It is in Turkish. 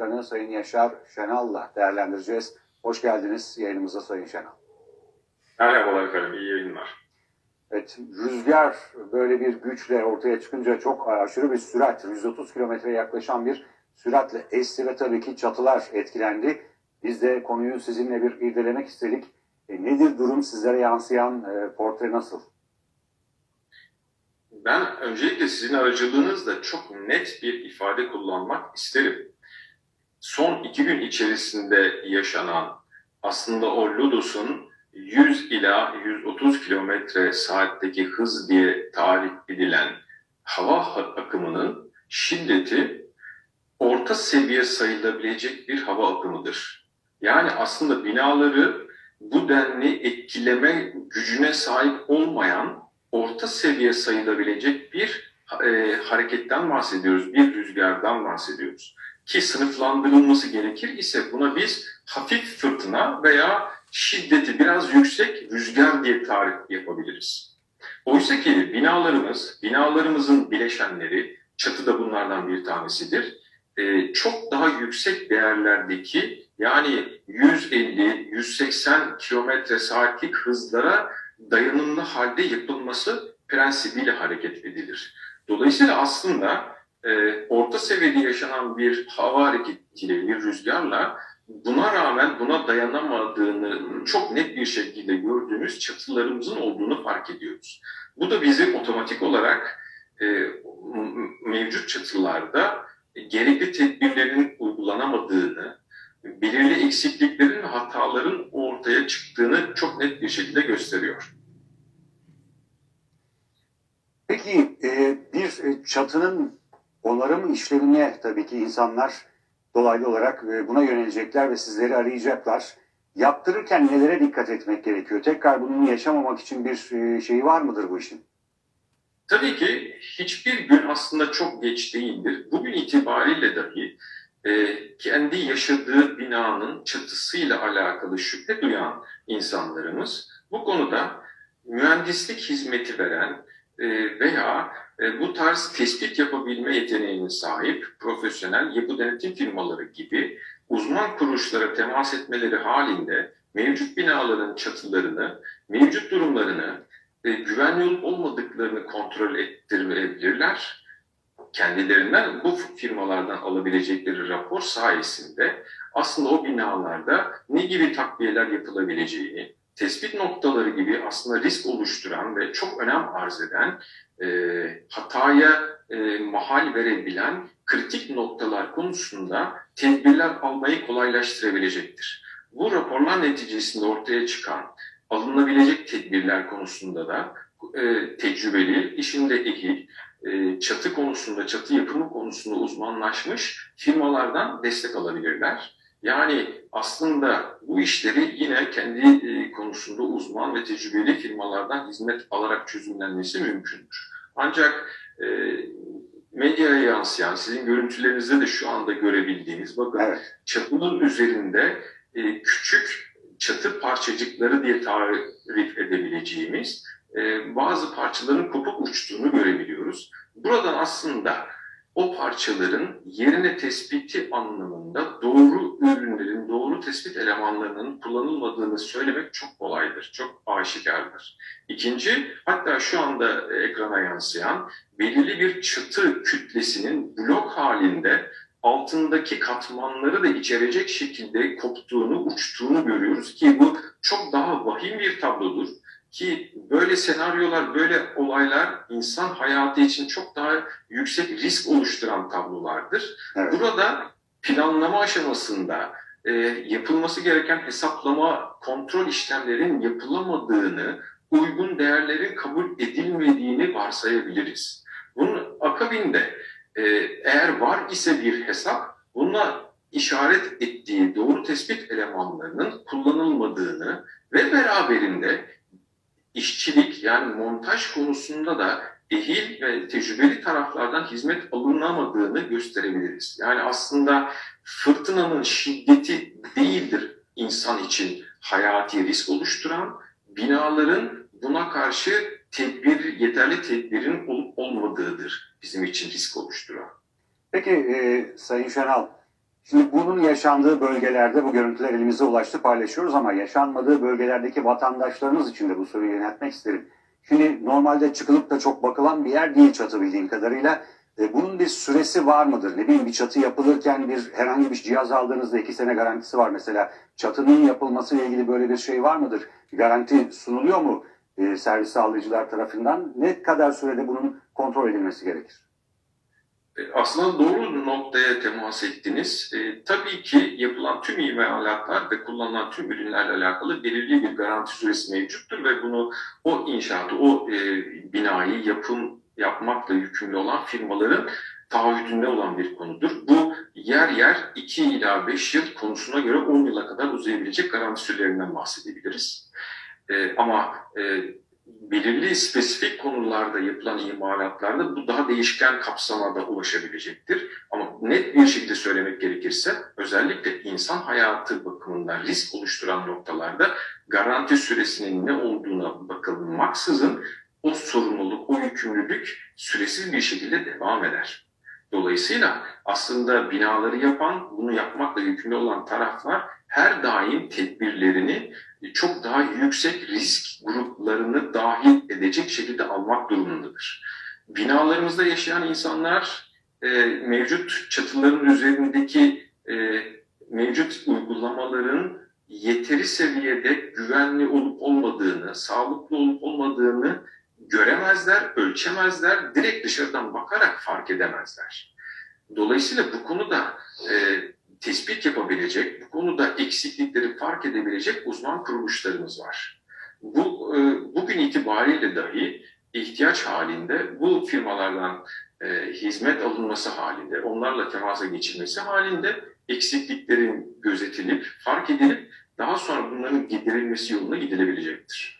Başkanı Sayın Yaşar Şenal'la değerlendireceğiz. Hoş geldiniz yayınımıza Sayın Şenal. Merhabalar efendim, iyi yayınlar. Evet, rüzgar böyle bir güçle ortaya çıkınca çok aşırı bir sürat, 130 kilometreye yaklaşan bir süratle esti ve tabii ki çatılar etkilendi. Biz de konuyu sizinle bir irdelemek istedik. E, nedir durum sizlere yansıyan e, portre nasıl? Ben öncelikle sizin aracılığınızla çok net bir ifade kullanmak isterim. Son iki gün içerisinde yaşanan aslında o Ludos'un 100 ila 130 kilometre saatteki hız diye tarif edilen hava akımının şiddeti orta seviye sayılabilecek bir hava akımıdır. Yani aslında binaları bu denli etkileme gücüne sahip olmayan orta seviye sayılabilecek bir e, hareketten bahsediyoruz, bir rüzgardan bahsediyoruz. Ki sınıflandırılması gerekir ise buna biz hafif fırtına veya şiddeti biraz yüksek rüzgar diye tarif yapabiliriz. Oysa ki binalarımız, binalarımızın bileşenleri, çatı da bunlardan bir tanesidir, e, çok daha yüksek değerlerdeki yani 150-180 kilometre saatlik hızlara dayanımlı halde yapılması prensibiyle hareket edilir. Dolayısıyla aslında e, orta seviyede yaşanan bir hava hareketiyle, bir rüzgarla buna rağmen buna dayanamadığını çok net bir şekilde gördüğümüz çatılarımızın olduğunu fark ediyoruz. Bu da bizi otomatik olarak e, mevcut çatılarda gerekli tedbirlerin uygulanamadığını, belirli eksikliklerin ve hataların ortaya çıktığını çok net bir şekilde gösteriyor. Peki e, bir e, çatının onarım işlemine tabii ki insanlar dolaylı olarak e, buna yönelecekler ve sizleri arayacaklar. Yaptırırken nelere dikkat etmek gerekiyor? Tekrar bunu yaşamamak için bir e, şeyi var mıdır bu işin? Tabii ki hiçbir gün aslında çok geç değildir. Bugün itibariyle dahi e, kendi yaşadığı binanın çatısıyla alakalı şüphe duyan insanlarımız bu konuda mühendislik hizmeti veren veya bu tarz tespit yapabilme yeteneğine sahip profesyonel yapı denetim firmaları gibi uzman kuruluşlara temas etmeleri halinde mevcut binaların çatılarını, mevcut durumlarını, e, güvenli olup olmadıklarını kontrol ettirebilirler. Kendilerinden bu firmalardan alabilecekleri rapor sayesinde aslında o binalarda ne gibi takviyeler yapılabileceğini, tespit noktaları gibi aslında risk oluşturan ve çok önem arz eden, e, hataya e, mahal verebilen kritik noktalar konusunda tedbirler almayı kolaylaştırabilecektir. Bu raporlar neticesinde ortaya çıkan alınabilecek tedbirler konusunda da e, tecrübeli, işinde ehil, e, çatı konusunda, çatı yapımı konusunda uzmanlaşmış firmalardan destek alabilirler. Yani aslında bu işleri yine kendi e, konusunda uzman ve tecrübeli firmalardan hizmet alarak çözümlenmesi mümkündür. Ancak e, medyaya yansıyan, sizin görüntülerinizde de şu anda görebildiğiniz, bakın Evet. çatının üzerinde e, küçük çatı parçacıkları diye tarif edebileceğimiz e, bazı parçaların kopup uçtuğunu görebiliyoruz. Buradan aslında o parçaların yerine tespiti anlamında doğru ürünlerin, doğru tespit elemanlarının kullanılmadığını söylemek çok kolaydır, çok aşikardır. İkinci, hatta şu anda ekrana yansıyan belirli bir çatı kütlesinin blok halinde altındaki katmanları da içerecek şekilde koptuğunu, uçtuğunu görüyoruz ki bu çok daha vahim bir tablodur. Ki böyle senaryolar, böyle olaylar insan hayatı için çok daha yüksek risk oluşturan tablolardır. Evet. Burada planlama aşamasında e, yapılması gereken hesaplama, kontrol işlemlerin yapılamadığını, uygun değerlerin kabul edilmediğini varsayabiliriz. Bunun akabinde e, eğer var ise bir hesap, bununla işaret ettiği doğru tespit elemanlarının kullanılmadığını ve beraberinde işçilik yani montaj konusunda da ehil ve tecrübeli taraflardan hizmet alınamadığını gösterebiliriz. Yani aslında fırtınanın şiddeti değildir insan için hayati risk oluşturan, binaların buna karşı tedbir, yeterli tedbirin olup olmadığıdır bizim için risk oluşturan. Peki e, Sayın Şenal, Şimdi bunun yaşandığı bölgelerde bu görüntüler elimize ulaştı paylaşıyoruz ama yaşanmadığı bölgelerdeki vatandaşlarımız için de bu soruyu yöneltmek isterim. Şimdi normalde çıkılıp da çok bakılan bir yer değil çatı bildiğim kadarıyla. E, bunun bir süresi var mıdır? Ne bileyim bir çatı yapılırken bir herhangi bir cihaz aldığınızda iki sene garantisi var mesela. Çatının yapılmasıyla ilgili böyle bir şey var mıdır? Garanti sunuluyor mu e, servis sağlayıcılar tarafından? Ne kadar sürede bunun kontrol edilmesi gerekir? E, Aslında doğru noktaya temas ettiniz. E, tabii ki yapılan tüm imalatlar ve kullanılan tüm ürünlerle alakalı belirli bir garanti süresi mevcuttur ve bunu o inşaatı, o e, binayı yapım yapmakla yükümlü olan firmaların taahhüdünde olan bir konudur. Bu yer yer 2 ila 5 yıl konusuna göre 10 yıla kadar uzayabilecek garanti sürelerinden bahsedebiliriz. E, ama e, belirli spesifik konularda yapılan imalatlarda bu daha değişken kapsamada ulaşabilecektir. Ama net bir şekilde söylemek gerekirse özellikle insan hayatı bakımından risk oluşturan noktalarda garanti süresinin ne olduğuna bakılmaksızın o sorumluluk, o yükümlülük süresiz bir şekilde devam eder. Dolayısıyla aslında binaları yapan, bunu yapmakla yükümlü olan taraflar her daim tedbirlerini çok daha yüksek risk gruplarını dahil edecek şekilde almak durumundadır. Binalarımızda yaşayan insanlar e, mevcut çatıların üzerindeki e, mevcut uygulamaların yeteri seviyede güvenli olup olmadığını, sağlıklı olup olmadığını göremezler, ölçemezler, direkt dışarıdan bakarak fark edemezler. Dolayısıyla bu konuda e, tespit yapabilecek, bu konuda eksiklikleri fark edebilecek uzman kuruluşlarımız var. Bu e, bugün itibariyle dahi ihtiyaç halinde bu firmalardan e, hizmet alınması halinde, onlarla temasa geçilmesi halinde eksikliklerin gözetilip, fark edilip daha sonra bunların giderilmesi yoluna gidilebilecektir.